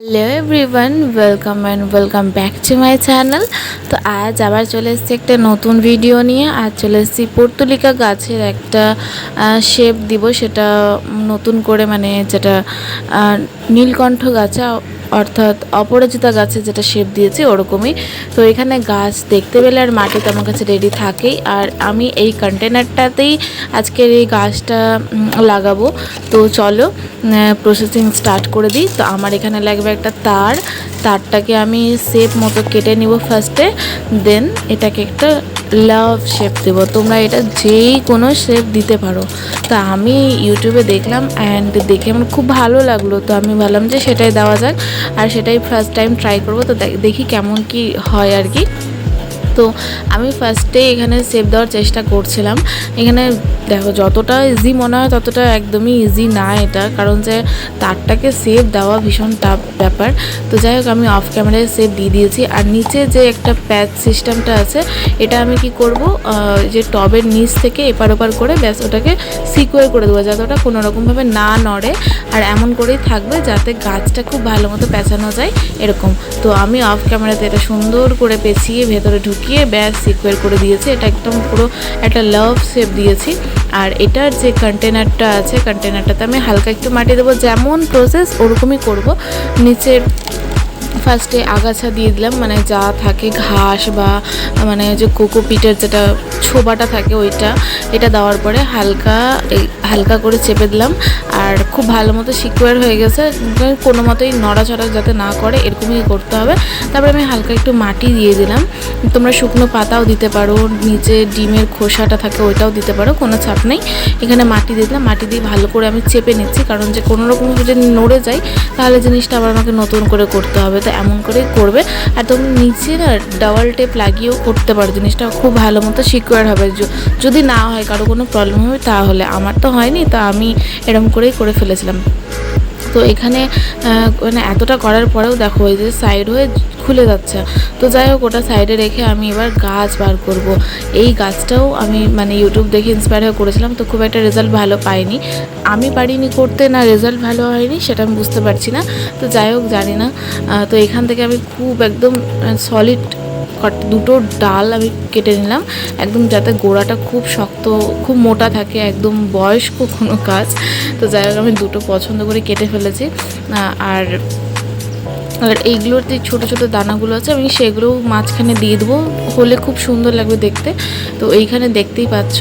Hello everyone welcome and welcome back to my channel তো আজ আবার চলে এসেছি একটা নতুন ভিডিও নিয়ে। আর চলে এসেছি পর্তুলিকা গাছের একটা শেপ দিব। সেটা নতুন করে মানে যেটা নীলকণ্ঠ গাছে অর্থাৎ অপরাজিতা গাছে যেটা শেপ দিয়েছি ওরকমই। তো এখানে গাছ দেখতে পেলে আর মাটিতে আমার কাছে রেডি থাকেই। আর আমি এই কন্টেনারটাতেই আজকের এই গাছটা লাগাবো। তো চলো প্রসেসিং স্টার্ট করে দিই। তো আমার এখানে লাগবে একটা তার। তারটাকে আমি শেপ মতো কেটে নিব ফার্স্টে দেন এটাকে একটা লাভ শেপ দেব। তোমরা এটা যেই কোনো শেপ দিতে পারো। তা আমি ইউটিউবে দেখলাম অ্যান্ড দেখে আমার খুব ভালো লাগল। তো আমি ভাবলাম যে সেটাই দেওয়া যাক। আর সেটাই ফার্স্ট টাইম ট্রাই করব। তো দেখ- দেখি কেমন কি হয় আর কি। তো আমি ফার্স্টে এখানে সেভ দেওয়ার চেষ্টা করছিলাম। এখানে দেখো, যতটা ইজি মনে হয় ততটা একদমই ইজি না এটা, কারণ যে তারটাকে সেভ দেওয়া ভীষণ টাফ ব্যাপার। তো যাই হোক, আমি অফ ক্যামেরায় সেভ দিয়ে দিয়েছি। আর নিচে যে একটা প্যাচ সিস্টেমটা আছে, এটা আমি কি করব? যে টবের নিচ থেকে এপার ওপার করে ব্যাস ওটাকে সিকিউর করে দেবো, যাতে ওটা কোনো রকমভাবে না নড়ে। আর এমন করেই থাকবে যাতে গাছটা খুব ভালো মতো পেঁচানো যায়, এরকম। তো আমি অফ ক্যামেরাতে এটা সুন্দর করে পেঁচিয়ে ভেতরে ঢুকিয়ে ব্যাস সিকোয়ার করে দিয়েছি। এটা একদম পুরো একটা লাভ শেপ দিয়েছি। আর এটার যে কন্টেনারটা আছে কন্টেনারটাতে আমি হালকা একটু মাটি দেবো। যেমন প্রসেস ওরকমই করব। নিচে ফার্স্টে আগাছা দিয়ে দিলাম মানে যা থাকে ঘাস বা মানে যে কোকোপিটের যেটা ছোবাটা থাকে ওইটা, এটা দেওয়ার পরে হালকা হালকা করে চেপে দিলাম। আর খুব ভালো মতো সিকুয়ার হয়ে গেছে কোনো মতোই নড়াচড়া যাতে না করে, এরকমই করতে হবে। তারপরে আমি হালকা একটু মাটি দিয়ে দিলাম। তোমরা শুকনো পাতাও দিতে পারো, নিচে ডিমের খোসাটা থাকে ওইটাও দিতে পারো, কোনো চাপ নেই। এখানে মাটি দিয়ে দিলাম, মাটি দিয়ে ভালো করে আমি চেপে নিচ্ছি, কারণ যে কোনো রকম যদি নড়ে যায়, তাহলে জিনিসটা আবার আমাকে নতুন করে করতে হবে। তো এমন করেই করবে। আর তুমি নিচে না ডাবল টেপ লাগিয়েও করতে পারো। জিনিসটা খুব ভালো মতো সিকিউর হবে। যদি না হয়, কারও কোনো প্রবলেম হবে, তাহলে আমার তো হয়নি, তো আমি এরম করেই করে ফেলেছিলাম। তো এখানে মানে এতটা করার পরেও দেখো ওই যে সাইড হয়ে খুলে যাচ্ছে। তো যাই হোক, ওটা সাইডে রেখে আমি এবার গাছ বার করব। এই গাছটাও আমি মানে ইউটিউব দেখে ইন্সপায়ার হয়ে করেছিলাম, তো খুব একটা রেজাল্ট ভালো পাইনি। আমি পারিনি করতে, না রেজাল্ট ভালো হয়নি, সেটা আমি বুঝতে পারছি না। তো যাই হোক, জানি না। তো এখান থেকে আমি খুব একদম সলিড কট- দুটো ডাল আমি কেটে নিলাম। একদম যাতে গোড়াটা খুব শক্ত, খুব মোটা থাকে, একদম বয়স্ক কোনো কাজ। তো যাই হোক, আমি দুটো পছন্দ করে কেটে ফেলেছি। আর আর এইগুলোর যে ছোটো ছোটো দানাগুলো আছে, আমি সেগুলোও মাঝখানে দিয়ে দেবো। হলে খুব সুন্দর লাগবে দেখতে। তো এইখানে দেখতেই পাচ্ছ,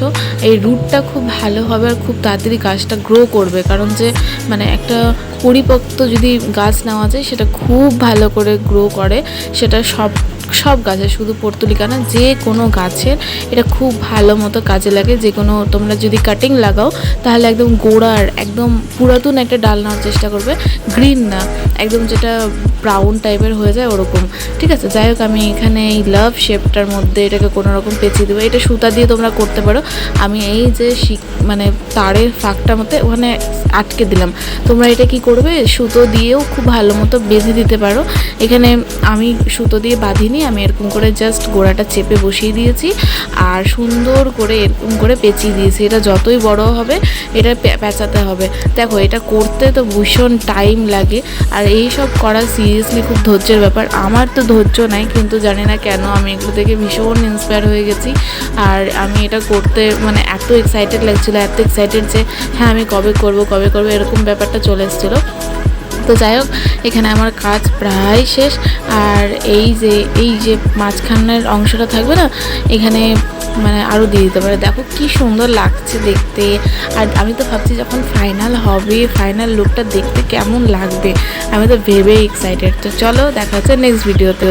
এই রুটটা খুব ভালো হবে আর খুব তাড়াতাড়ি গাছটা গ্রো করবে। কারণ যে মানে একটা পরিপক্ত যদি গাছ নেওয়া যায়, সেটা খুব ভালো করে গ্রো করে। সেটা সব সব গাছে, শুধু পর্তুলিকা না, যে কোনো গাছের এটা খুব ভালো মতো কাজে লাগে। যে কোনো তোমরা যদি কাটিং লাগাও, তাহলে একদম গোড়ার, একদম পুরাতন একটা ডাল নেওয়ার চেষ্টা করবে। গ্রিন না, একদম যেটা ব্রাউন টাইপের হয়ে যায় ওরকম। ঠিক আছে? যাই হোক, আমি এখানে এই লাভ শেপটার মধ্যে এটাকে কোনো রকম পেঁচিয়ে দেবো। এটা সুতা দিয়ে তোমরা করতে পারো। আমি এই যে মানে তারের ফাঁকটার মধ্যে ওখানে আটকে দিলাম। তোমরা এটা কি করবে? সুতো দিয়েও খুব ভালো মতো বেঁধে দিতে পারো। এখানে আমি সুতো দিয়ে বাঁধিনি আমি এরকম করে জাস্ট গোড়াটা চেপে বসিয়ে দিয়েছি আর সুন্দর করে এরকম করে পেঁচিয়ে দিয়েছি। এটা যতই বড় হবে, এটা পেঁচাতে হবে। দেখো, এটা করতে তো ভীষণ টাইম লাগে। আর এই সব করা সিরিয়াসলি খুব ধৈর্যের ব্যাপার। আমার তো ধৈর্য নাই, কিন্তু জানি না কেন আমি এগুলো থেকে ভীষণ ইন্সপায়ার হয়ে গেছি। আর আমি এটা করতে মানে এত এক্সাইটেড লাগছিল, এত এক্সাইটেড যে হ্যাঁ আমি কবে করব কবে করব? এরকম ব্যাপারটা চলে এসেছিল। তো যাই হোক, এখানে আমার কাজ প্রায় শেষ। আর এই যে এই যে মাঝখানের অংশটা থাকবে না, এখানে মানে আরও দিয়ে দিতে পারে। দেখো কি সুন্দর লাগছে দেখতে। আর আমি তো ভাবছি যখন ফাইনাল হবে ফাইনাল লুকটা দেখতে কেমন লাগবে। আমি তো ভেবে এক্সাইটেড তো চলো, দেখা হচ্ছে নেক্সট ভিডিওতে